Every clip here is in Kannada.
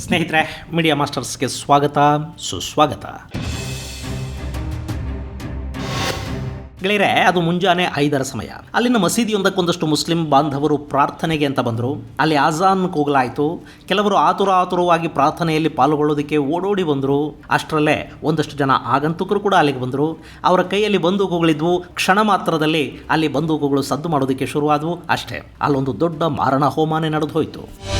ಸ್ನೇಹಿತರೆ ಮೀಡಿಯಾ ಮಾಸ್ಟರ್ಸ್ಗೆ ಸ್ವಾಗತ, ಸುಸ್ವಾಗತ. ಗೆಳೆಯರೆ, ಅದು ಮುಂಜಾನೆ ಐದರ ಸಮಯ. ಅಲ್ಲಿನ ಮಸೀದಿಯೊಂದಕ್ಕೊಂದಷ್ಟು ಮುಸ್ಲಿಂ ಬಾಂಧವರು ಪ್ರಾರ್ಥನೆಗೆ ಅಂತ ಬಂದರು. ಅಲ್ಲಿ ಆಜಾನ್ ಕೂಗಲಾಯಿತು. ಕೆಲವರು ಆತುರ ಆತುರವಾಗಿ ಪ್ರಾರ್ಥನೆಯಲ್ಲಿ ಪಾಲ್ಗೊಳ್ಳೋದಕ್ಕೆ ಓಡೋಡಿ ಬಂದರು. ಅಷ್ಟರಲ್ಲೇ ಒಂದಷ್ಟು ಜನ ಆಗಂತುಕರು ಕೂಡ ಅಲ್ಲಿಗೆ ಬಂದರು. ಅವರ ಕೈಯಲ್ಲಿ ಬಂದೂಕುಗಳಿದ್ವು. ಕ್ಷಣ ಮಾತ್ರದಲ್ಲಿ ಅಲ್ಲಿ ಬಂದೂಕುಗಳು ಸದ್ದು ಮಾಡೋದಕ್ಕೆ ಶುರುವಾದವು ಅಷ್ಟೇ. ಅಲ್ಲೊಂದು ದೊಡ್ಡ ಮಾರಣ ಹೋಮಾನೆ ನಡೆದು ಹೋಯಿತು.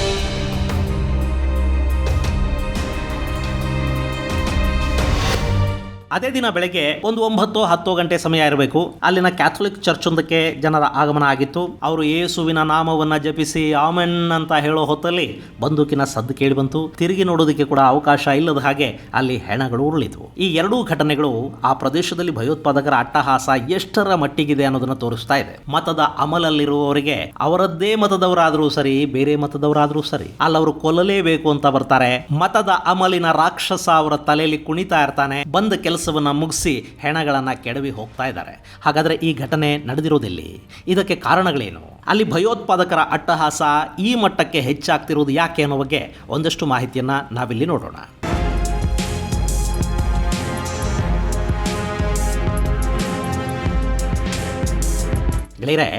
ಅದೇ ದಿನ ಬೆಳಗ್ಗೆ ಒಂದು ಒಂಬತ್ತು ಹತ್ತು ಗಂಟೆ ಸಮಯ ಇರಬೇಕು. ಅಲ್ಲಿನ ಕ್ಯಾಥೋಲಿಕ್ ಚರ್ಚ್ ಒಂದಕ್ಕೆ ಜನರ ಆಗಮನ ಆಗಿತ್ತು. ಅವರು ಯೇಸುವಿನ ನಾಮವನ್ನ ಜಪಿಸಿ ಆಮೆನ್ ಅಂತ ಹೇಳೋ ಹೊತ್ತಲ್ಲಿ ಬಂದೂಕಿನ ಸದ್ದು ಕೇಳಿ ಬಂತು. ತಿರುಗಿ ನೋಡೋದಕ್ಕೆ ಕೂಡ ಅವಕಾಶ ಇಲ್ಲದ ಹಾಗೆ ಅಲ್ಲಿ ಹೆಣಗಳು ಉರುಳಿತು ಈ ಎರಡೂ ಘಟನೆಗಳು ಆ ಪ್ರದೇಶದಲ್ಲಿ ಭಯೋತ್ಪಾದಕರ ಅಟ್ಟಹಾಸ ಎಷ್ಟರ ಮಟ್ಟಿಗಿದೆ ಅನ್ನೋದನ್ನ ತೋರಿಸ್ತಾ ಇದೆ. ಮತದ ಅಮಲಲ್ಲಿರುವವರಿಗೆ ಅವರದ್ದೇ ಮತದವರಾದರೂ ಸರಿ, ಬೇರೆ ಮತದವರಾದರೂ ಸರಿ, ಅಲ್ಲವರು ಕೊಲ್ಲಲೇಬೇಕು ಅಂತ ಬರ್ತಾರೆ. ಮತದ ಅಮಲಿನ ರಾಕ್ಷಸ ಅವರ ತಲೆಯಲ್ಲಿ ಕುಣಿತಾ ಇರ್ತಾನೆ. ಬಂದ ಕೆಲಸವನ್ನ ಮುಗಿಸಿ ಹೆಣಗಳನ್ನು ಕೆಡವಿ ಹೋಗ್ತಾ ಇದ್ದಾರೆ. ಹಾಗಾದ್ರೆ ಈ ಘಟನೆ ನಡೆದಿರೋದಿಲ್ಲಿ? ಇದಕ್ಕೆ ಕಾರಣಗಳೇನು? ಅಲ್ಲಿ ಭಯೋತ್ಪಾದಕರ ಅಟ್ಟಹಾಸ ಈ ಮಟ್ಟಕ್ಕೆ ಹೆಚ್ಚಾಗ್ತಿರೋದು ಯಾಕೆ ಅನ್ನೋ ಬಗ್ಗೆ ಒಂದಷ್ಟು ಮಾಹಿತಿಯನ್ನ ನಾವಿಲ್ಲಿ ನೋಡೋಣ. ಗೆಳೆಯರೆ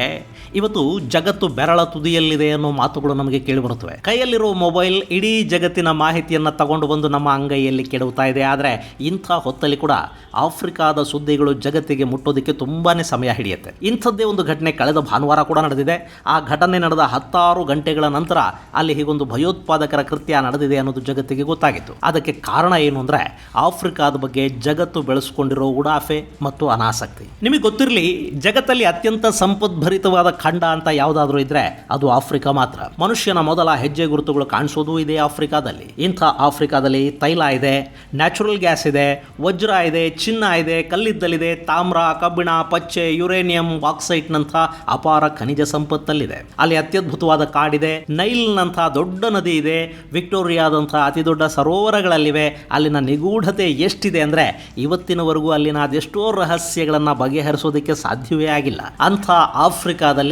ಇವತ್ತು ಜಗತ್ತು ಬೆರಳ ತುದಿಯಲ್ಲಿದೆ ಅನ್ನೋ ಮಾತುಗಳು ನಮಗೆ ಕೇಳಿಬರುತ್ತವೆ ಕೈಯಲ್ಲಿರುವ ಮೊಬೈಲ್ ಇಡೀ ಜಗತ್ತಿನ ಮಾಹಿತಿಯನ್ನು ತಗೊಂಡು ಬಂದು ನಮ್ಮ ಅಂಗೈಯಲ್ಲಿ ಕೆಡುತ್ತಾ ಇದೆ. ಆದರೆ ಇಂಥ ಹೊತ್ತಲ್ಲಿ ಕೂಡ ಆಫ್ರಿಕಾದ ಸುದ್ದಿಗಳು ಜಗತ್ತಿಗೆ ಮುಟ್ಟೋದಕ್ಕೆ ತುಂಬಾ ಸಮಯ ಹಿಡಿಯುತ್ತೆ. ಇಂಥದ್ದೇ ಒಂದು ಘಟನೆ ಕಳೆದ ಭಾನುವಾರ ಕೂಡ ನಡೆದಿದೆ. ಆ ಘಟನೆ ನಡೆದ ಹತ್ತಾರು ಗಂಟೆಗಳ ನಂತರ ಅಲ್ಲಿ ಹೀಗೊಂದು ಭಯೋತ್ಪಾದಕರ ಕೃತ್ಯ ನಡೆದಿದೆ ಅನ್ನೋದು ಜಗತ್ತಿಗೆ ಗೊತ್ತಾಗಿತ್ತು. ಅದಕ್ಕೆ ಕಾರಣ ಏನು ಅಂದರೆ ಆಫ್ರಿಕಾದ ಬಗ್ಗೆ ಜಗತ್ತು ಬೆಳೆಸಿಕೊಂಡಿರೋ ಉಡಾಫೆ ಮತ್ತು ಅನಾಸಕ್ತಿ. ನಿಮಗೆ ಗೊತ್ತಿರಲಿ, ಜಗತ್ತಲ್ಲಿ ಅತ್ಯಂತ ಸಂಪದ್ಭರಿತವಾದ ಖಂಡ ಅಂತ ಯಾವುದಾದ್ರೂ ಇದ್ರೆ ಅದು ಆಫ್ರಿಕಾ ಮಾತ್ರ. ಮನುಷ್ಯನ ಮೊದಲ ಹೆಜ್ಜೆ ಗುರುತುಗಳು ಕಾಣಿಸೋದು ಇದೆ ಆಫ್ರಿಕಾದಲ್ಲಿ. ಇಂಥ ಆಫ್ರಿಕಾದಲ್ಲಿ ತೈಲ ಇದೆ, ನ್ಯಾಚುರಲ್ ಗ್ಯಾಸ್ ಇದೆ, ವಜ್ರ ಇದೆ, ಚಿನ್ನ ಇದೆ, ಕಲ್ಲಿದ್ದಲಿದೆ, ತಾಮ್ರ, ಕಬ್ಬಿಣ, ಪಚ್ಚೆ, ಯುರೇನಿಯಂ ಬಾಕ್ಸೈಟ್ನಂಥ ಅಪಾರ ಖನಿಜ ಸಂಪತ್ತಲ್ಲಿದೆ. ಅಲ್ಲಿ ಅತ್ಯದ್ಭುತವಾದ ಕಾಡಿದೆ ನೈಲ್ನಂಥ ದೊಡ್ಡ ನದಿ ಇದೆ, ವಿಕ್ಟೋರಿಯಾದಂಥ ಅತಿ ದೊಡ್ಡ ಸರೋವರಗಳಲ್ಲಿವೆ. ಅಲ್ಲಿನ ನಿಗೂಢತೆ ಎಷ್ಟಿದೆ ಅಂದರೆ ಇವತ್ತಿನವರೆಗೂ ಅಲ್ಲಿನ ಅದೆಷ್ಟೋ ರಹಸ್ಯಗಳನ್ನು ಬಗೆಹರಿಸೋದಕ್ಕೆ ಸಾಧ್ಯವೇ ಆಗಿಲ್ಲ. ಅಂಥ ಆಫ್ರಿಕಾದಲ್ಲಿ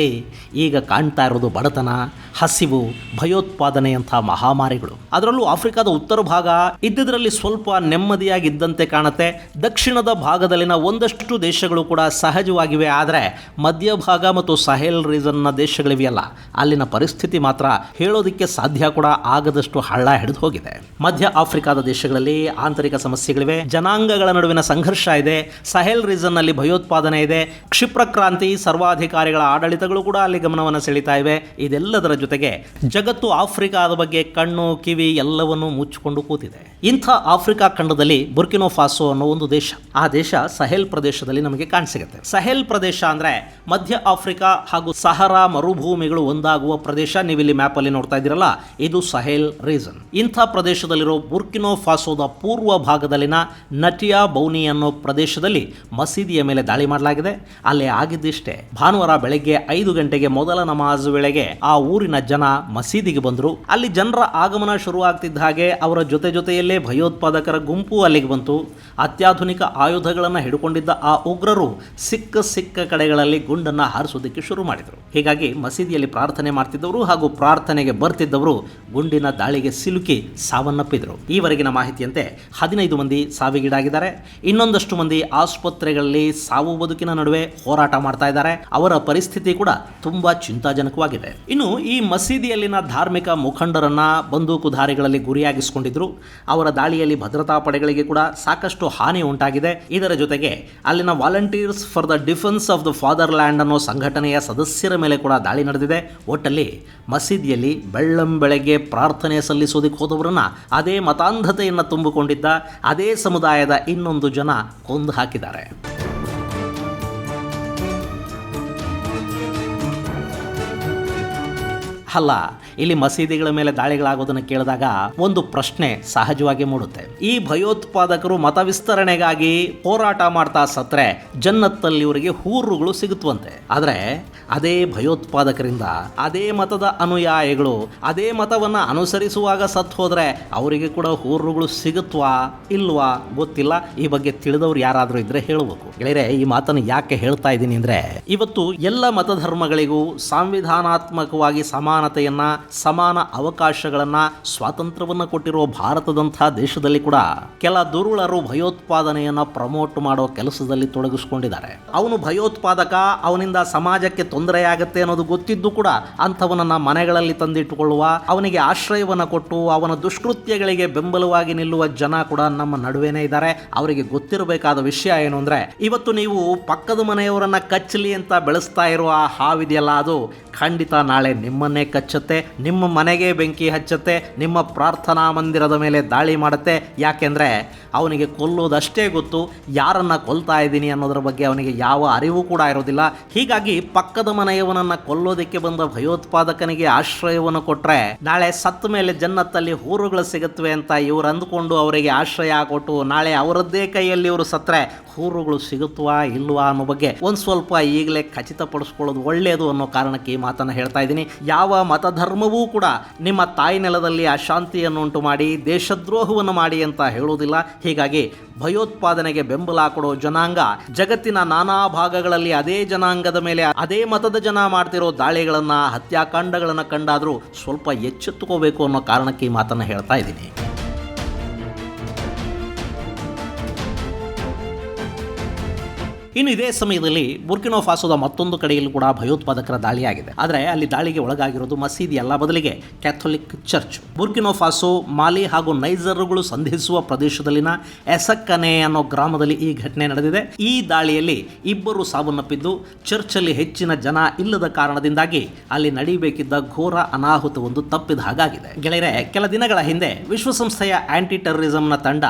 ಈಗ ಕಾಣ್ತಾ ಇರೋದು ಬಡತನ, ಹಸಿವು ಭಯೋತ್ಪಾದನೆಯಂಥ ಮಹಾಮಾರಿಗಳು. ಅದರಲ್ಲೂ ಆಫ್ರಿಕಾದ ಉತ್ತರ ಭಾಗ ಇದ್ದಿದ್ರಲ್ಲಿ ಸ್ವಲ್ಪ ನೆಮ್ಮದಿಯಾಗಿದ್ದಂತೆ ಕಾಣುತ್ತೆ. ದಕ್ಷಿಣದ ಭಾಗದಲ್ಲಿನ ಒಂದಷ್ಟು ದೇಶಗಳು ಕೂಡ ಸಹಜವಾಗಿವೆ. ಆದರೆ ಮಧ್ಯಭಾಗ ಮತ್ತು ಸಹೇಲ್ ರೀಸನ್ನ ದೇಶಗಳಿವೆಯಲ್ಲ. ಅಲ್ಲಿನ ಪರಿಸ್ಥಿತಿ ಮಾತ್ರ ಹೇಳೋದಕ್ಕೆ ಸಾಧ್ಯ ಕೂಡ ಆಗದಷ್ಟು ಹಳ್ಳ ಹಿಡಿದು ಹೋಗಿದೆ. ಮಧ್ಯ ಆಫ್ರಿಕಾದ ದೇಶಗಳಲ್ಲಿ ಆಂತರಿಕ ಸಮಸ್ಯೆಗಳಿವೆ. ಜನಾಂಗಗಳ ನಡುವಿನ ಸಂಘರ್ಷ ಇದೆ. ಸಹೇಲ್ ರೀಸನ್ನಲ್ಲಿ ಭಯೋತ್ಪಾದನೆ ಇದೆ. ಕ್ಷಿಪ್ರ ಕ್ರಾಂತಿ, ಸರ್ವಾಧಿಕಾರಿಗಳ ಆಡಳಿತಗಳು ಕೂಡ ಅಲ್ಲಿ ಗಮನವನ್ನು ಸೆಳೀತಾ ಇವೆ. ಇದೆಲ್ಲದರ ಜೊತೆಗೆ ಜಗತ್ತು ಆಫ್ರಿಕಾದ ಬಗ್ಗೆ ಕಣ್ಣು, ಕಿವಿ ಎಲ್ಲವನ್ನು ಮುಚ್ಚಿಕೊಂಡು ಕೂತಿದೆ. ಇಂಥ ಆಫ್ರಿಕಾ ಖಂಡದಲ್ಲಿ ಬುರ್ಕಿನೋ ಫಾಸೋ ಅನ್ನೋ ಒಂದು ದೇಶ. ಆ ದೇಶ ಸಹೆಲ್ ಪ್ರದೇಶದಲ್ಲಿ ನಮಗೆ ಕಾಣಸಿಗುತ್ತೆ. ಸಹೇಲ್ ಪ್ರದೇಶ ಅಂದ್ರೆ ಮಧ್ಯ ಆಫ್ರಿಕಾ ಹಾಗೂ ಸಹರಾ ಮರುಭೂಮಿಗಳು ಒಂದಾಗುವ ಪ್ರದೇಶ ನೀವಿಲ್ಲಿ ಮ್ಯಾಪ್ ಅಲ್ಲಿ ನೋಡ್ತಾ ಇದ್ದೀರಲ್ಲ. ಇದು ಸಹೆಲ್ ರೀಸನ್ ಇಂಥ ಪ್ರದೇಶದಲ್ಲಿರೋ ಬುರ್ಕಿನೋ ಫಾಸೋದ ಪೂರ್ವ ಭಾಗದಲ್ಲಿನ ನಟಿಯಾ ಬೌನಿ ಅನ್ನೋ ಪ್ರದೇಶದಲ್ಲಿ ಮಸೀದಿಯ ಮೇಲೆ ದಾಳಿ ಮಾಡಲಾಗಿದೆ. ಅಲ್ಲಿ ಆಗಿದ್ದಿಷ್ಟೇ ಭಾನುವಾರ ಬೆಳಗ್ಗೆ ಐದು ಗಂಟೆಗೆ ಮೊದಲ ನಮಾಜ್ ವೇಳೆಗೆ ಆ ಊರಿನ ಜನ ಮಸೀದಿಗೆ ಬಂದರು. ಅಲ್ಲಿ ಜನರ ಆಗಮನ ಶುರುವಾಗ್ತಿದ್ದ ಹಾಗೆ ಅವರ ಜೊತೆ ಜೊತೆಯಲ್ಲೇ ಭಯೋತ್ಪಾದಕರ ಗುಂಪು ಅಲ್ಲಿಗೆ ಬಂತು. ಅತ್ಯಾಧುನಿಕ ಆಯುಧಗಳನ್ನು ಹಿಡ್ಕೊಂಡಿದ್ದ ಆ ಉಗ್ರರು ಸಿಕ್ಕ ಸಿಕ್ಕ ಕಡೆಗಳಲ್ಲಿ ಗುಂಡನ್ನು ಹಾರಿಸೋದಕ್ಕೆ ಶುರು ಮಾಡಿದರು. ಹೀಗಾಗಿ ಮಸೀದಿಯಲ್ಲಿ ಪ್ರಾರ್ಥನೆ ಮಾಡ್ತಿದ್ದವರು ಹಾಗೂ ಪ್ರಾರ್ಥನೆಗೆ ಬರ್ತಿದ್ದವರು ಗುಂಡಿನ ದಾಳಿಗೆ ಸಿಲುಕಿ ಸಾವನ್ನಪ್ಪಿದರು. ಈವರೆಗಿನ ಮಾಹಿತಿಯಂತೆ ಹದಿನೈದು ಮಂದಿ ಸಾವಿಗೀಡಾಗಿದ್ದಾರೆ. ಇನ್ನೊಂದಷ್ಟು ಮಂದಿ ಆಸ್ಪತ್ರೆಗಳಲ್ಲಿ ಸಾವು ಬದುಕಿನ ನಡುವೆ ಹೋರಾಟ ಮಾಡ್ತಾ ಇದ್ದಾರೆ. ಅವರ ಪರಿಸ್ಥಿತಿ ಕೂಡ ತುಂಬಾ ಚಿಂತಾಜನಕವಾಗಿದೆ. ಇನ್ನು ಈ ಮಸೀದಿಯಲ್ಲಿನ ಧಾರ್ಮಿಕ ಮುಖಂಡರನ್ನ ಬಂದೂಕುಧಾರಿಗಳಲ್ಲಿ ಗುರಿಯಾಗಿಸಿಕೊಂಡಿದ್ರು. ಅವರ ದಾಳಿಯಲ್ಲಿ ಭದ್ರತಾ ಪಡೆಗಳಿಗೆ ಕೂಡ ಸಾಕಷ್ಟು ಹಾನಿ ಉಂಟಾಗಿದೆ. ಇದರ ಜೊತೆಗೆ ಅಲ್ಲಿನ volunteers for the defence of the fatherland ಅನ್ನೋ ಸಂಘಟನೆಯ ಸದಸ್ಯರ ಮೇಲೆ ಕೂಡ ದಾಳಿ ನಡೆದಿದೆ. ಒಟ್ಟಲ್ಲಿ ಮಸೀದಿಯಲ್ಲಿ ಬೆಳ್ಳಂ ಬೆಳಗ್ಗೆ ಪ್ರಾರ್ಥನೆ ಸಲ್ಲಿಸೋದಕ್ಕೆ ಹೋದವರನ್ನ ಅದೇ ಮತಾಂಧತೆಯನ್ನು ತುಂಬಿಕೊಂಡಿದ್ದ, ಅದೇ ಸಮುದಾಯದ ಇನ್ನೊಂದು ಜನ ಕೊಂದು ಹಾಕಿದ್ದಾರೆ. ಅಲ್ಲ, ಇಲ್ಲಿ ಮಸೀದಿಗಳ ಮೇಲೆ ದಾಳಿಗಳಾಗೋದನ್ನು ಕೇಳಿದಾಗ ಒಂದು ಪ್ರಶ್ನೆ ಸಹಜವಾಗಿ ಮೂಡುತ್ತೆ. ಈ ಭಯೋತ್ಪಾದಕರು ಮತ ವಿಸ್ತರಣೆಗಾಗಿ ಹೋರಾಟ ಮಾಡ್ತಾ ಸತ್ರೆ, ಜನ್ನತ್ತಲ್ಲಿ ಇವರಿಗೆ ಹೂರುಗಳು ಸಿಗುತ್ತವಂತೆ ಆದರೆ, ಅದೇ ಭಯೋತ್ಪಾದಕರಿಂದ, ಅದೇ ಮತದ ಅನುಯಾಯಿಗಳು, ಅದೇ ಮತವನ್ನು ಅನುಸರಿಸುವಾಗ ಸತ್ ಹೋದರೆ ಅವರಿಗೆ ಕೂಡ ಹೂರುಗಳು ಸಿಗುತ್ತವಾ ಇಲ್ವಾ ಗೊತ್ತಿಲ್ಲ. ಈ ಬಗ್ಗೆ ತಿಳಿದವ್ರು ಯಾರಾದರೂ ಇದ್ರೆ ಹೇಳಬೇಕು. ಗೆಳೆಯರೆ, ಈ ಮಾತನ್ನು ಯಾಕೆ ಹೇಳ್ತಾ ಇದ್ದೀನಿ ಅಂದ್ರೆ, ಇವತ್ತು ಎಲ್ಲ ಮತಧರ್ಮಗಳಿಗೂ ಸಂವಿಧಾನಾತ್ಮಕವಾಗಿ ಸಮಾನ ಸಮಾನತೆಯನ್ನ, ಸಮಾನ ಅವಕಾಶಗಳನ್ನ, ಸ್ವಾತಂತ್ರ್ಯವನ್ನು ಕೊಟ್ಟಿರುವ ಭಾರತದಂಥ ದೇಶದಲ್ಲಿ ಕೂಡ ಕೆಲ ದುರುಳರು ಭಯೋತ್ಪಾದನೆಯನ್ನು ಪ್ರಮೋಟ್ ಮಾಡೋ ಕೆಲಸದಲ್ಲಿ ತೊಡಗಿಸ್ಕೊಂಡಿದ್ದಾರೆ. ಅವನು ಭಯೋತ್ಪಾದಕ, ಅವನಿಂದ ಸಮಾಜಕ್ಕೆ ತೊಂದರೆಯಾಗುತ್ತೆ ಅನ್ನೋದು ಗೊತ್ತಿದ್ದು ಕೂಡ ಅಂಥವನನ್ನು ಮನೆಗಳಲ್ಲಿ ತಂದಿಟ್ಟುಕೊಳ್ಳುವ, ಅವನಿಗೆ ಆಶ್ರಯವನ್ನು ಕೊಟ್ಟು, ಅವನ ದುಷ್ಕೃತ್ಯಗಳಿಗೆ ಬೆಂಬಲವಾಗಿ ನಿಲ್ಲುವ ಜನ ಕೂಡ ನಮ್ಮ ನಡುವೆನೇ ಇದ್ದಾರೆ. ಅವರಿಗೆ ಗೊತ್ತಿರಬೇಕಾದ ವಿಷಯ ಏನು ಅಂದರೆ, ಇವತ್ತು ನೀವು ಪಕ್ಕದ ಮನೆಯವರನ್ನ ಕಚ್ಚಲಿ ಅಂತ ಬೆಳೆಸ್ತಾ ಇರುವ ಹಾವಿದೆಯಲ್ಲ ಅದು ಖಂಡಿತ ನಾಳೆ ನಿಮ್ಮನ್ನೇ ಕಚ್ಚುತ್ತೆ, ನಿಮ್ಮ ಮನೆಗೆ ಬೆಂಕಿ ಹಚ್ಚುತ್ತೆ, ನಿಮ್ಮ ಪ್ರಾರ್ಥನಾ ಮಂದಿರದ ಮೇಲೆ ದಾಳಿ ಮಾಡುತ್ತೆ. ಯಾಕೆಂದರೆ ಅವನಿಗೆ ಕೊಲ್ಲೋದಷ್ಟೇ ಗೊತ್ತು, ಯಾರನ್ನ ಕೊಲ್ತಾ ಇದ್ದೀನಿ ಅನ್ನೋದ್ರ ಬಗ್ಗೆ ಅವನಿಗೆ ಯಾವ ಅರಿವು ಕೂಡ ಇರೋದಿಲ್ಲ. ಹೀಗಾಗಿ ಪಕ್ಕದ ಮನೆಯವನನ್ನ ಕೊಲ್ಲೋದಕ್ಕೆ ಬಂದ ಭಯೋತ್ಪಾದಕನಿಗೆ ಆಶ್ರಯವನ್ನು ಕೊಟ್ಟರೆ ನಾಳೆ ಸತ್ತ ಮೇಲೆ ಜನ್ನತ್ತಲ್ಲಿ ಹೂರುಗಳು ಸಿಗುತ್ತವೆ ಅಂತ ಇವರು ಅಂದುಕೊಂಡು ಅವರಿಗೆ ಆಶ್ರಯ ಕೊಟ್ಟು ನಾಳೆ ಅವರದ್ದೇ ಕೈಯಲ್ಲಿ ಇವರು ಸತ್ರೆ ಹೂರುಗಳು ಸಿಗುತ್ತವಾ ಇಲ್ವಾ ಅನ್ನೋ ಬಗ್ಗೆ ಒಂದು ಸ್ವಲ್ಪ ಈಗಲೇ ಖಚಿತಪಡಿಸ್ಕೊಳ್ಳೋದು ಒಳ್ಳೆಯದು ಅನ್ನೋ ಕಾರಣಕ್ಕೆ ಈ ಮಾತನ್ನು ಹೇಳ್ತಾ ಇದ್ದೀನಿ. ಯಾವ ಮತಧರ್ಮವೂ ಕೂಡ ನಿಮ್ಮ ತಾಯಿ ನೆಲದಲ್ಲಿ ಅಶಾಂತಿಯನ್ನು ಉಂಟು ಮಾಡಿ, ದೇಶದ್ರೋಹವನ್ನು ಮಾಡಿ ಅಂತ ಹೇಳುವುದಿಲ್ಲ. ಹೀಗಾಗಿ ಭಯೋತ್ಪಾದನೆಗೆ ಬೆಂಬಲ ಕೊಡೋ ಜನಾಂಗ ಜಗತ್ತಿನ ನಾನಾ ಭಾಗಗಳಲ್ಲಿ ಅದೇ ಜನಾಂಗದ ಮೇಲೆ ಅದೇ ಮತದ ಜನ ಮಾಡ್ತಿರೋ ದಾಳಿಗಳನ್ನು, ಹತ್ಯಾಕಾಂಡಗಳನ್ನು ಕಂಡಾದರೂ ಸ್ವಲ್ಪ ಎಚ್ಚೆತ್ತುಕೋಬೇಕು ಅನ್ನೋ ಕಾರಣಕ್ಕೆ ಈ ಮಾತನ್ನು ಹೇಳ್ತಾ ಇದ್ದೀನಿ. ಇನ್ನು ಇದೇ ಸಮಯದಲ್ಲಿ ಬುರ್ಕಿನೋ ಫಾಸೋದ ಮತ್ತೊಂದು ಕಡೆಯಲ್ಲೂ ಕೂಡ ಭಯೋತ್ಪಾದಕರ ದಾಳಿಯಾಗಿದೆ. ಆದರೆ ಅಲ್ಲಿ ದಾಳಿಗೆ ಒಳಗಾಗಿರೋದು ಮಸೀದಿ ಅಲ್ಲ ಬದಲಿಗೆ Catholic church Burkina Faso, Mali ಹಾಗೂ ನೈಜರ್ಗಳು ಸಂಧಿಸುವ ಪ್ರದೇಶದಲ್ಲಿನ ಎಸಕ್ಕನೆ ಅನ್ನೋ ಗ್ರಾಮದಲ್ಲಿ ಈ ಘಟನೆ ನಡೆದಿದೆ. ಈ ದಾಳಿಯಲ್ಲಿ ಇಬ್ಬರು ಸಾವನ್ನಪ್ಪಿದ್ದು ಚರ್ಚ್ ಅಲ್ಲಿ ಹೆಚ್ಚಿನ ಜನ ಇಲ್ಲದ ಕಾರಣದಿಂದಾಗಿ ಅಲ್ಲಿ ನಡೀಬೇಕಿದ್ದ ಘೋರ ಅನಾಹುತವೊಂದು ತಪ್ಪಿದ ಹಾಗಾಗಿದೆ. ಗೆಳೆಯರೆ, ಕೆಲ ದಿನಗಳ ಹಿಂದೆ ವಿಶ್ವಸಂಸ್ಥೆಯ ಆಂಟಿ ಟೆರರಿಸಂನ ತಂಡ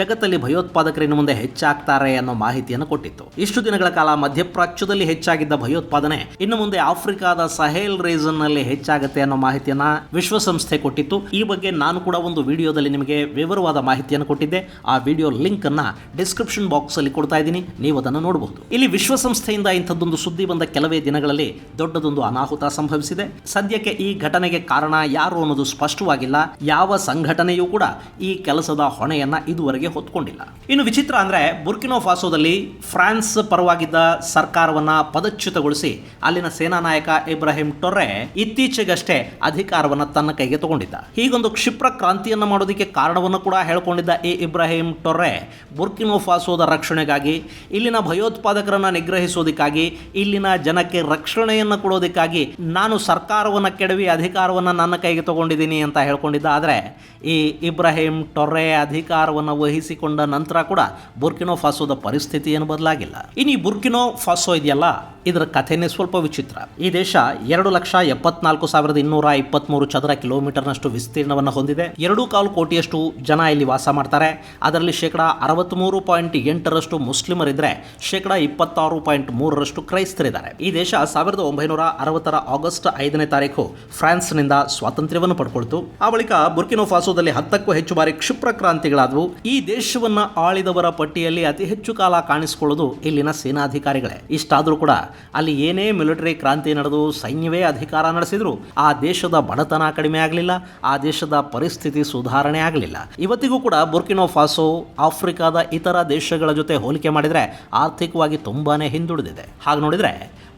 ಜಗತ್ತಲ್ಲಿ ಭಯೋತ್ಪಾದಕರಿನ ಮುಂದೆ ಹೆಚ್ಚಾಗ್ತಾರೆ ಅನ್ನೋ ಮಾಹಿತಿಯನ್ನು ಕೊಟ್ಟಿತ್ತು. ಇಷ್ಟು ದಿನಗಳ ಕಾಲ ಮಧ್ಯಪ್ರಾಚ್ಯದಲ್ಲಿ ಹೆಚ್ಚಾಗಿದ್ದ ಭಯೋತ್ಪಾದನೆ ಇನ್ನು ಮುಂದೆ ಆಫ್ರಿಕಾದ ಸಹೇಲ್ ರೀಸನ್ನಲ್ಲಿ ಹೆಚ್ಚಾಗುತ್ತೆ ಅನ್ನೋ ಮಾಹಿತಿಯನ್ನ ವಿಶ್ವಸಂಸ್ಥೆ ಕೊಟ್ಟಿತ್ತು. ಈ ಬಗ್ಗೆ ನಾನು ಕೂಡ ಒಂದು ವಿಡಿಯೋದಲ್ಲಿ ನಿಮಗೆ ವಿವರವಾದ ಮಾಹಿತಿಯನ್ನು ಕೊಟ್ಟಿದ್ದೆ. ಆ ವಿಡಿಯೋ ಲಿಂಕ್ ಅನ್ನ ಡಿಸ್ಕ್ರಿಪ್ಷನ್ ಬಾಕ್ಸ್ ಅಲ್ಲಿ ಕೊಡ್ತಾ ಇದ್ದೀನಿ. ನೀವು ಅದನ್ನು ನೋಡಬಹುದು ಇಲ್ಲಿ ವಿಶ್ವಸಂಸ್ಥೆಯಿಂದ ಇಂಥದ್ದೊಂದು ಸುದ್ದಿ ಬಂದ ಕೆಲವೇ ದಿನಗಳಲ್ಲಿ ದೊಡ್ಡದೊಂದು ಅನಾಹುತ ಸಂಭವಿಸಿದೆ. ಸದ್ಯಕ್ಕೆ ಈ ಘಟನೆಗೆ ಕಾರಣ ಯಾರು ಅನ್ನೋದು ಸ್ಪಷ್ಟವಾಗಿಲ್ಲ. ಯಾವ ಸಂಘಟನೆಯೂ ಕೂಡ ಈ ಕೆಲಸದ ಹೊಣೆಯನ್ನ ಇದುವರೆಗೆ ಹೊತ್ಕೊಂಡಿಲ್ಲ. ಇನ್ನು ವಿಚಿತ್ರ ಅಂದ್ರೆ, ಬುರ್ಕಿನೋ ಫಾಸೋದಲ್ಲಿ ಫ್ರಾನ್ಸ್ ಪರವಾಗಿದ್ದ ಸರ್ಕಾರವನ್ನ ಪದಚ್ಯುತಗೊಳಿಸಿ ಅಲ್ಲಿನ ಸೇನಾ ನಾಯಕ ಇಬ್ರಾಹಿಂ ಟೊರ್ರೆ ಇತ್ತೀಚೆಗಷ್ಟೇ ಅಧಿಕಾರವನ್ನ ತನ್ನ ಕೈಗೆ ತಗೊಂಡಿದ್ದ. ಹೀಗೊಂದು ಕ್ಷಿಪ್ರ ಕ್ರಾಂತಿಯನ್ನ ಮಾಡೋದಕ್ಕೆ ಕಾರಣವನ್ನು ಕೂಡ ಹೇಳ್ಕೊಂಡಿದ್ದ ಎ ಇಬ್ರಾಹಿಂ ಟೊರ್ರೆ ಬುರ್ಕಿನೋ ಫಾಸೋದ ರಕ್ಷಣೆಗಾಗಿ, ಇಲ್ಲಿನ ಭಯೋತ್ಪಾದಕರನ್ನ ನಿಗ್ರಹಿಸೋದಕ್ಕಾಗಿ, ಇಲ್ಲಿನ ಜನಕ್ಕೆ ರಕ್ಷಣೆಯನ್ನು ಕೊಡೋದಕ್ಕಾಗಿ ನಾನು ಸರ್ಕಾರವನ್ನ ಕೆಡವಿ ಅಧಿಕಾರವನ್ನ ನನ್ನ ಕೈಗೆ ತಗೊಂಡಿದ್ದೀನಿ ಅಂತ ಹೇಳ್ಕೊಂಡಿದ್ದ. ಆದರೆ ಈ ಇಬ್ರಾಹಿಂ ಟೊರ್ರೆ ಅಧಿಕಾರವನ್ನು ವಹಿಸಿಕೊಂಡ ನಂತರ ಕೂಡ ಬುರ್ಕಿನೋ ಫಾಸೋದ ಪರಿಸ್ಥಿತಿ ಏನು ಬದಲಾಗಿಲ್ಲ. ಇನ್ನು ಈ ಬುರ್ಕಿನೋ ಫಾಸೋ ಇದೆಯಲ್ಲ? ಇದರ ಕಥೆನೇ ಸ್ವಲ್ಪ ವಿಚಿತ್ರ. ಈ ದೇಶ ಎರಡು ಲಕ್ಷ ಎಪ್ಪತ್ನಾಲ್ಕು ಸಾವಿರದ ಇನ್ನೂರ ಇಪ್ಪತ್ಮೂರು ಚದರ ಕಿಲೋಮೀಟರ್ನಷ್ಟು ವಿಸ್ತೀರ್ಣವನ್ನು ಹೊಂದಿದೆ. ಎರಡು ಕಾಲು ಕೋಟಿಯಷ್ಟು ಜನ ಇಲ್ಲಿ ವಾಸ ಮಾಡ್ತಾರೆ. ಅದರಲ್ಲಿ ಶೇಕಡ ಅರವತ್ತ್ಮೂರು ಪಾಯಿಂಟ್ ಎಂಟರಷ್ಟು ಮುಸ್ಲಿಮರಿದ್ರೆ, ಶೇಕಡ ಇಪ್ಪತ್ತಾರು ಪಾಯಿಂಟ್ ಮೂರರಷ್ಟು ಕ್ರೈಸ್ತರಿದ್ದಾರೆ. ಈ ದೇಶ ಸಾವಿರದ ಒಂಬೈನೂರ ಅರವತ್ತರ ಆಗಸ್ಟ್ ಐದನೇ ತಾರೀಕು ಫ್ರಾನ್ಸ್ನಿಂದ ಸ್ವಾತಂತ್ರ್ಯವನ್ನು ಪಡ್ಕೊಳ್ತು. ಆ ಬಳಿಕ ಬುರ್ಕಿನೋ ಫಾಸೋದಲ್ಲಿ ಹತ್ತಕ್ಕೂ ಹೆಚ್ಚು ಬಾರಿ ಕ್ಷಿಪ್ರ ಕ್ರಾಂತಿಗಳಾದವು. ಈ ದೇಶವನ್ನು ಆಳಿದವರ ಪಟ್ಟಿಯಲ್ಲಿ ಅತಿ ಹೆಚ್ಚು ಕಾಲ ಕಾಣಿಸಿಕೊಳ್ಳೋದು ಇಲ್ಲಿನ ಸೇನಾಧಿಕಾರಿಗಳೇ. ಇಷ್ಟಾದರೂ ಕೂಡ ಅಲ್ಲಿ ಏನೇ ಮಿಲಿಟರಿ ಕ್ರಾಂತಿ ನಡೆದು ಸೈನ್ಯವೇ ಅಧಿಕಾರ ನಡೆಸಿದ್ರು, ಆ ದೇಶದ ಬಡತನ ಕಡಿಮೆ ಆಗಲಿಲ್ಲ, ಆ ದೇಶದ ಪರಿಸ್ಥಿತಿ ಸುಧಾರಣೆ ಆಗಲಿಲ್ಲ. ಇವತ್ತಿಗೂ ಕೂಡ ಬುರ್ಕಿನೋ ಫಾಸೋ ಆಫ್ರಿಕಾದ ಇತರ ದೇಶಗಳ ಜೊತೆ ಹೋಲಿಕೆ ಮಾಡಿದರೆ ಆರ್ಥಿಕವಾಗಿ ತುಂಬಾನೇ ಹಿಂದುಳಿದಿದೆ. ಹಾಗೆ ನೋಡಿದರೆ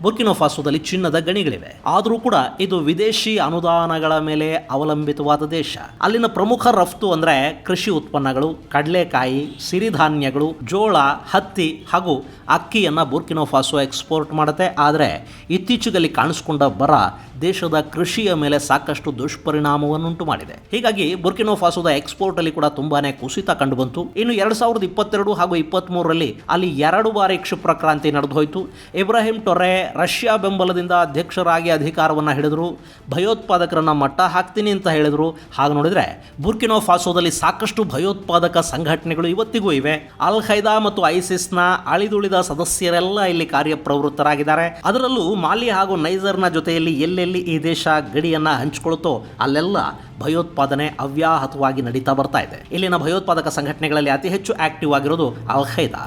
ಬುರ್ಕಿನೋ ಫಾಸೋದಲ್ಲಿ ಚಿನ್ನದ ಗಣಿಗಳಿವೆ. ಆದರೂ ಕೂಡ ಇದು ವಿದೇಶಿ ಅನುದಾನಗಳ ಮೇಲೆ ಅವಲಂಬಿತವಾದ ದೇಶ. ಅಲ್ಲಿನ ಪ್ರಮುಖ ರಫ್ತು ಅಂದ್ರೆ ಕೃಷಿ ಉತ್ಪನ್ನಗಳು, ಕಡಲೆಕಾಯಿ, ಸಿರಿಧಾನ್ಯಗಳು, ಜೋಳ, ಹತ್ತಿ ಹಾಗೂ ಅಕ್ಕಿಯನ್ನ ಬುರ್ಕಿನೋ ಫಾಸೋ ಎಕ್ಸ್ಪೋರ್ಟ್ ಮಾಡುತ್ತೆ. ಆದರೆ ಇತ್ತೀಚೆಗಲ್ಲಿ ಕಾಣಿಸ್ಕೊಂಡ ಬರ ದೇಶದ ಕೃಷಿಯ ಮೇಲೆ ಸಾಕಷ್ಟು ದುಷ್ಪರಿಣಾಮವನ್ನುಂಟು ಮಾಡಿದೆ. ಹೀಗಾಗಿ ಬುರ್ಕಿನೋ ಫಾಸೋದ ಎಕ್ಸ್ಪೋರ್ಟ್ ಅಲ್ಲಿ ಕೂಡ ತುಂಬಾನೇ ಕುಸಿತ ಕಂಡು ಬಂತು. ಇನ್ನು ಎರಡ್ ಸಾವಿರದ ಇಪ್ಪತ್ತೆರಡು ಹಾಗೂ ಇಪ್ಪತ್ತ್ ಮೂರರಲ್ಲಿ ಅಲ್ಲಿ ಎರಡು ಬಾರಿ ಕ್ಷಿಪ್ರ ಕ್ರಾಂತಿ ನಡೆದು ಹೋಯಿತು ಇಬ್ರಾಹಿಂ ಟೊರೆ ರಷ್ಯಾ ಬೆಂಬಲದಿಂದ ಅಧ್ಯಕ್ಷರಾಗಿ ಅಧಿಕಾರವನ್ನು ಹಿಡಿದ್ರು. ಭಯೋತ್ಪಾದಕರನ್ನು ಮಟ್ಟ ಹಾಕ್ತೀನಿ ಅಂತ ಹೇಳಿದರು. ಹಾಗೆ ನೋಡಿದರೆ ಬುರ್ಕಿನೋ ಫಾಸೋದಲ್ಲಿ ಸಾಕಷ್ಟು ಭಯೋತ್ಪಾದಕ ಸಂಘಟನೆಗಳು ಇವತ್ತಿಗೂ ಇವೆ. ಅಲ್ ಖೈದಾ ಮತ್ತು ಐಸಿಸ್ನ ಅಳಿದುಳಿದ ಸದಸ್ಯರೆಲ್ಲ ಇಲ್ಲಿ ಕಾರ್ಯಪ್ರವೃತ್ತರಾಗಿದ್ದಾರೆ. ಅದರಲ್ಲೂ ಮಾಲಿ ಹಾಗೂ ನೈಜರ್ನ ಜೊತೆಯಲ್ಲಿ ಎಲ್ಲೆಲ್ಲಿ ಈ ದೇಶ ಗಡಿಯನ್ನು ಹಂಚಿಕೊಳ್ಳುತ್ತೋ ಅಲ್ಲೆಲ್ಲ ಭಯೋತ್ಪಾದನೆ ಅವ್ಯಾಹತವಾಗಿ ನಡೀತಾ ಬರ್ತಾ ಇದೆ. ಇಲ್ಲಿನ ಭಯೋತ್ಪಾದಕ ಸಂಘಟನೆಗಳಲ್ಲಿ ಅತಿ ಹೆಚ್ಚು ಆಕ್ಟಿವ್ ಆಗಿರೋದು ಅಲ್ ಖೈದಾ.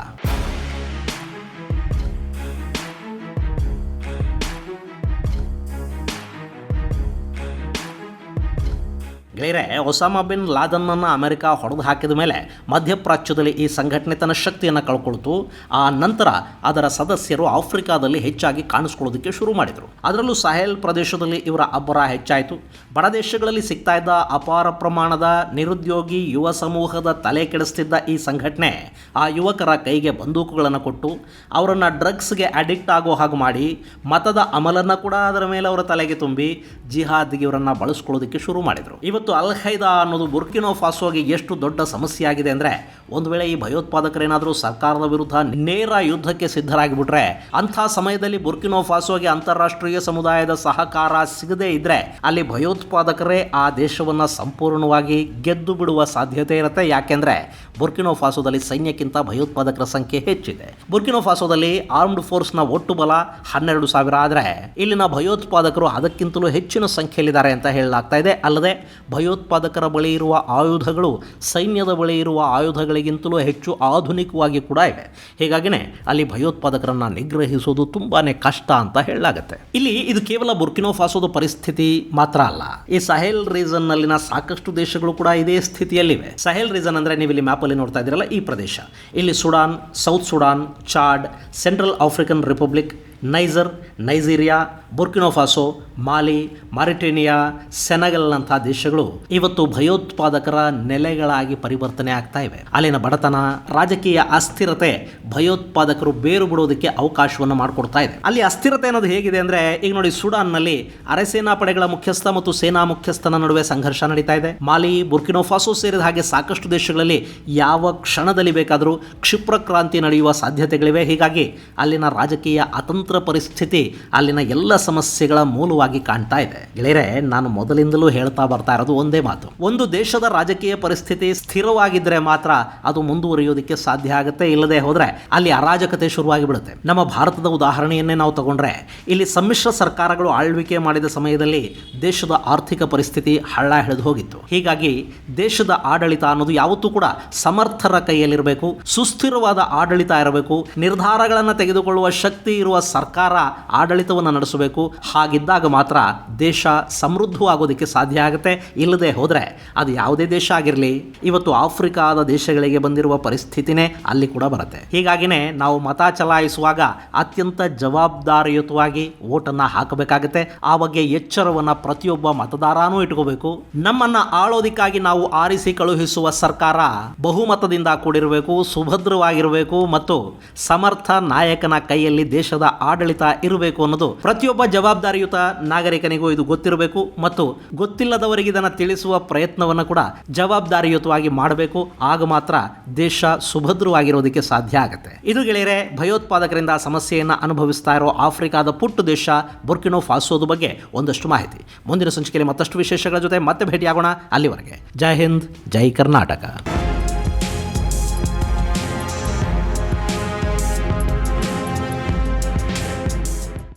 ಗೆಳೆಯರೆ, ಒಸಾಮಾ ಬಿನ್ ಲಾದನ್ನನ್ನು ಅಮೆರಿಕ ಹೊಡೆದು ಹಾಕಿದ ಮೇಲೆ ಮಧ್ಯಪ್ರಾಚ್ಯದಲ್ಲಿ ಈ ಸಂಘಟನೆ ತನ್ನ ಶಕ್ತಿಯನ್ನು ಕಳ್ಕೊಳ್ತು. ಆ ನಂತರ ಅದರ ಸದಸ್ಯರು ಆಫ್ರಿಕಾದಲ್ಲಿ ಹೆಚ್ಚಾಗಿ ಕಾಣಿಸ್ಕೊಳ್ಳೋದಕ್ಕೆ ಶುರು ಮಾಡಿದರು. ಅದರಲ್ಲೂ ಸಹೇಲ್ ಪ್ರದೇಶದಲ್ಲಿ ಇವರ ಅಬ್ಬರ ಹೆಚ್ಚಾಯಿತು. ಬಡ ದೇಶಗಳಲ್ಲಿ ಸಿಗ್ತಾ ಇದ್ದ ಅಪಾರ ಪ್ರಮಾಣದ ನಿರುದ್ಯೋಗಿ ಯುವ ಸಮೂಹದ ತಲೆ ಕೆಡಿಸ್ತಿದ್ದ ಈ ಸಂಘಟನೆ ಆ ಯುವಕರ ಕೈಗೆ ಬಂದೂಕುಗಳನ್ನು ಕೊಟ್ಟು, ಅವರನ್ನು ಡ್ರಗ್ಸ್ಗೆ ಅಡಿಕ್ಟ್ ಆಗೋ ಹಾಗೆ ಮಾಡಿ, ಮತದ ಅಮಲನ್ನು ಕೂಡ ಅದರ ಮೇಲೆ ಅವರ ತಲೆಗೆ ತುಂಬಿ, ಜಿಹಾದ್ಗೆ ಇವರನ್ನು ಬಳಸ್ಕೊಳ್ಳೋದಕ್ಕೆ ಶುರು ಮಾಡಿದರು. ಇವತ್ತು ಅಲ್ ಖೈದಾ ಅನ್ನೋದು ಬುರ್ಕಿನೋ ಫಾಸೋಗೆ ಎಷ್ಟು ದೊಡ್ಡ ಸಮಸ್ಯೆ ಆಗಿದೆ ಅಂದರೆ ಒಂದು ವೇಳೆ ಈ ಭಯೋತ್ಪಾದಕರೇನಾದರೂ ಸರ್ಕಾರದ ವಿರುದ್ಧ ನೇರ ಯುದ್ಧಕ್ಕೆ ಸಿದ್ಧರಾಗಿಬಿಟ್ರೆ ಅಂಥ ಸಮಯದಲ್ಲಿ ಬುರ್ಕಿನೋ ಫಾಸೋಗೆ ಅಂತಾರಾಷ್ಟ್ರೀಯ ಸಮುದಾಯದ ಸಹಕಾರ ಸಿಗದೇ ಇದ್ದರೆ ಅಲ್ಲಿ ಭಯೋತ್ಪಾದಕರೇ ಆ ದೇಶವನ್ನು ಸಂಪೂರ್ಣವಾಗಿ ಗೆದ್ದು ಬಿಡುವ ಸಾಧ್ಯತೆ ಇರುತ್ತೆ. ಯಾಕೆಂದ್ರೆ ಬುರ್ಕಿನೋ ಫಾಸೋದಲ್ಲಿ ಸೈನ್ಯಕ್ಕಿಂತ ಭಯೋತ್ಪಾದಕರ ಸಂಖ್ಯೆ ಹೆಚ್ಚಿದೆ. ಬುರ್ಕಿನೋ ಫಾಸೋದಲ್ಲಿ ಆರ್ಮ್ಡ್ ಫೋರ್ಸ್ನ ಒಟ್ಟು ಬಲ ಹನ್ನೆರಡು ಸಾವಿರ ಆದರೆ, ಇಲ್ಲಿನ ಭಯೋತ್ಪಾದಕರು ಅದಕ್ಕಿಂತಲೂ ಹೆಚ್ಚಿನ ಸಂಖ್ಯೆಯಲ್ಲಿದ್ದಾರೆ ಅಂತ ಹೇಳಲಾಗ್ತಾ ಇದೆ. ಅಲ್ಲದೆ, ಭಯೋತ್ಪಾದಕರ ಬಳಿ ಇರುವ ಆಯುಧಗಳು ಸೈನ್ಯದ ಬಳಿ ಇರುವ ಆಯುಧಗಳಿಗಿಂತಲೂ ಹೆಚ್ಚು ಆಧುನಿಕವಾಗಿ ಕೂಡ ಇವೆ ಹೀಗಾಗಿನೇ ಅಲ್ಲಿ ಭಯೋತ್ಪಾದಕರನ್ನ ನಿಗ್ರಹಿಸೋದು ತುಂಬಾನೇ ಕಷ್ಟ ಅಂತ ಹೇಳಲಾಗುತ್ತೆ. ಇಲ್ಲಿ ಇದು ಕೇವಲ ಬುರ್ಕಿನೋ ಫಾಸೋದ ಪರಿಸ್ಥಿತಿ ಮಾತ್ರ ಅಲ್ಲ. ಈ ಸಹೇಲ್ ರೀಸನ್ ನಲ್ಲಿನ ಸಾಕಷ್ಟು ದೇಶಗಳು ಕೂಡ ಇದೇ ಸ್ಥಿತಿಯಲ್ಲಿವೆ. ಸಹೇಲ್ ರೀಸನ್ ಅಂದ್ರೆ ನೀವು ಇಲ್ಲಿ ಮ್ಯಾಪಲ್ಲಿ ನೋಡ್ತಾ ಇದ್ದೀರಲ್ಲ ಈ ಪ್ರದೇಶ. ಇಲ್ಲಿ Sudan South Sudan Chad Central African Republic Niger, Nigeria Burkina Faso Mali, Mauritania ಸೆನಗಲ್ನಂಥ ದೇಶಗಳು ಇವತ್ತು ಭಯೋತ್ಪಾದಕರ ನೆಲೆಗಳಾಗಿ ಪರಿವರ್ತನೆ ಆಗ್ತಾ ಇವೆ. ಅಲ್ಲಿನ ಬಡತನ, ರಾಜಕೀಯ ಅಸ್ಥಿರತೆ ಭಯೋತ್ಪಾದಕರು ಬೇರು ಬಿಡೋದಕ್ಕೆ ಅವಕಾಶವನ್ನು ಮಾಡಿಕೊಡ್ತಾ ಇದೆ. ಅಲ್ಲಿ ಅಸ್ಥಿರತೆ ಅನ್ನೋದು ಹೇಗಿದೆ ಅಂದ್ರೆ, ಈಗ ನೋಡಿ ಸುಡಾನ್ನಲ್ಲಿ ಅರೆಸೇನಾ ಪಡೆಗಳ ಮುಖ್ಯಸ್ಥ ಮತ್ತು ಸೇನಾ ಮುಖ್ಯಸ್ಥನ ನಡುವೆ ಸಂಘರ್ಷ ನಡೀತಾ ಇದೆ. ಮಾಲಿ ಬುರ್ಕಿನೋಫಾಸೋ ಸೇರಿದ ಹಾಗೆ ಸಾಕಷ್ಟು ದೇಶಗಳಲ್ಲಿ ಯಾವ ಕ್ಷಣದಲ್ಲಿ ಬೇಕಾದರೂ ಕ್ಷಿಪ್ರ ಕ್ರಾಂತಿ ನಡೆಯುವ ಸಾಧ್ಯತೆಗಳಿವೆ. ಹೀಗಾಗಿ ಅಲ್ಲಿನ ರಾಜಕೀಯ ಅತಂತ್ರ ಪರಿಸ್ಥಿತಿ ಅಲ್ಲಿನ ಎಲ್ಲ ಸಮಸ್ಯೆಗಳ ಮೂಲವಾಗಿ ಕಾಣ್ತಾ ಇದೆ. ಗೆಳೆಯರೆ, ನಾನು ಮೊದಲಿಂದಲೂ ಹೇಳ್ತಾ ಬರ್ತಾ ಇರೋದು ಒಂದೇ ಮಾತು. ಒಂದು ದೇಶದ ರಾಜಕೀಯ ಪರಿಸ್ಥಿತಿ ಸ್ಥಿರವಾಗಿದ್ರೆ ಮಾತ್ರ ಅದು ಮುಂದುವರಿಯೋದಕ್ಕೆ ಸಾಧ್ಯ ಆಗುತ್ತೆ. ಇಲ್ಲದೆ ಹೋದ್ರೆ ಅಲ್ಲಿ ಅರಾಜಕತೆ ಶುರುವಾಗಿ ಬಿಡುತ್ತೆ ನಮ್ಮ ಭಾರತದ ಉದಾಹರಣೆಯನ್ನೇ ನಾವು ತಗೊಂಡ್ರೆ, ಇಲ್ಲಿ ಸಮ್ಮಿಶ್ರ ಸರ್ಕಾರಗಳು ಆಳ್ವಿಕೆ ಮಾಡಿದ ಸಮಯದಲ್ಲಿ ದೇಶದ ಆರ್ಥಿಕ ಪರಿಸ್ಥಿತಿ ಹಳ್ಳ ಹಿಡಿದು ಹೋಗಿತ್ತು. ಹೀಗಾಗಿ ದೇಶದ ಆಡಳಿತ ಅನ್ನೋದು ಯಾವತ್ತೂ ಕೂಡ ಸಮರ್ಥರ ಕೈಯಲ್ಲಿರಬೇಕು, ಸುಸ್ಥಿರವಾದ ಆಡಳಿತ ಇರಬೇಕು, ನಿರ್ಧಾರಗಳನ್ನು ತೆಗೆದುಕೊಳ್ಳುವ ಶಕ್ತಿ ಇರುವ ಸರ್ಕಾರ ಆಡಳಿತವನ್ನು ನಡೆಸಬೇಕು. ಹಾಗಿದ್ದಾಗ ಮಾತ್ರ ದೇಶ ಸಮೃದ್ಧವಾಗೋದಕ್ಕೆ ಸಾಧ್ಯ ಆಗುತ್ತೆ. ಇಲ್ಲದೆ ಹೋದರೆ ಅದು ಯಾವುದೇ ದೇಶ ಆಗಿರಲಿ, ಇವತ್ತು ಆಫ್ರಿಕಾದ ದೇಶಗಳಿಗೆ ಬಂದಿರುವ ಪರಿಸ್ಥಿತಿನೇ ಅಲ್ಲಿ ಕೂಡ ಬರುತ್ತೆ. ಹೀಗಾಗಿನೇ ನಾವು ಮತ ಚಲಾಯಿಸುವಾಗ ಅತ್ಯಂತ ಜವಾಬ್ದಾರಿಯುತವಾಗಿ ಓಟನ್ನು ಹಾಕಬೇಕಾಗುತ್ತೆ. ಆ ಬಗ್ಗೆ ಎಚ್ಚರವನ್ನು ಪ್ರತಿಯೊಬ್ಬ ಮತದಾರನೂ ಇಟ್ಕೋಬೇಕು. ನಮ್ಮನ್ನ ಆಳೋದಿಕ್ಕಾಗಿ ನಾವು ಆರಿಸಿ ಕಳುಹಿಸುವ ಸರ್ಕಾರ ಬಹುಮತದಿಂದ ಕೂಡಿರಬೇಕು, ಸುಭದ್ರವಾಗಿರಬೇಕು ಮತ್ತು ಸಮರ್ಥ ನಾಯಕನ ಕೈಯಲ್ಲಿ ದೇಶದ ಆಡಳಿತ ಇರಬೇಕು ಅನ್ನೋದು ಪ್ರತಿಯೊಬ್ಬ ಜವಾಬ್ದಾರಿಯುತ ನಾಗರಿಕನಿಗೂ ಇದು ಗೊತ್ತಿರಬೇಕು ಮತ್ತು ಗೊತ್ತಿಲ್ಲದವರಿಗೆ ಇದನ್ನು ತಿಳಿಸುವ ಪ್ರಯತ್ನವನ್ನು ಕೂಡ ಜವಾಬ್ದಾರಿಯುತವಾಗಿ ಮಾಡಬೇಕು. ಆಗ ಮಾತ್ರ ದೇಶ ಸುಭದ್ರವಾಗಿರೋದಕ್ಕೆ ಸಾಧ್ಯ ಆಗುತ್ತೆ. ಇದು ಗೆಳೆಯರೆ, ಭಯೋತ್ಪಾದಕರಿಂದ ಸಮಸ್ಯೆಯನ್ನು ಅನುಭವಿಸ್ತಾ ಇರೋ ಆಫ್ರಿಕಾದ ಪುಟ್ಟು ದೇಶ ಬುರ್ಕಿನೋ ಫಾಸೋದ ಬಗ್ಗೆ ಒಂದಷ್ಟು ಮಾಹಿತಿ. ಮುಂದಿನ ಸಂಚಿಕೆಯಲ್ಲಿ ಮತ್ತಷ್ಟು ವಿಶೇಷಗಳ ಜೊತೆ ಮತ್ತೆ ಭೇಟಿಯಾಗೋಣ ಅಲ್ಲಿವರೆಗೆ. ಜೈ ಹಿಂದ್, ಜೈ ಕರ್ನಾಟಕ.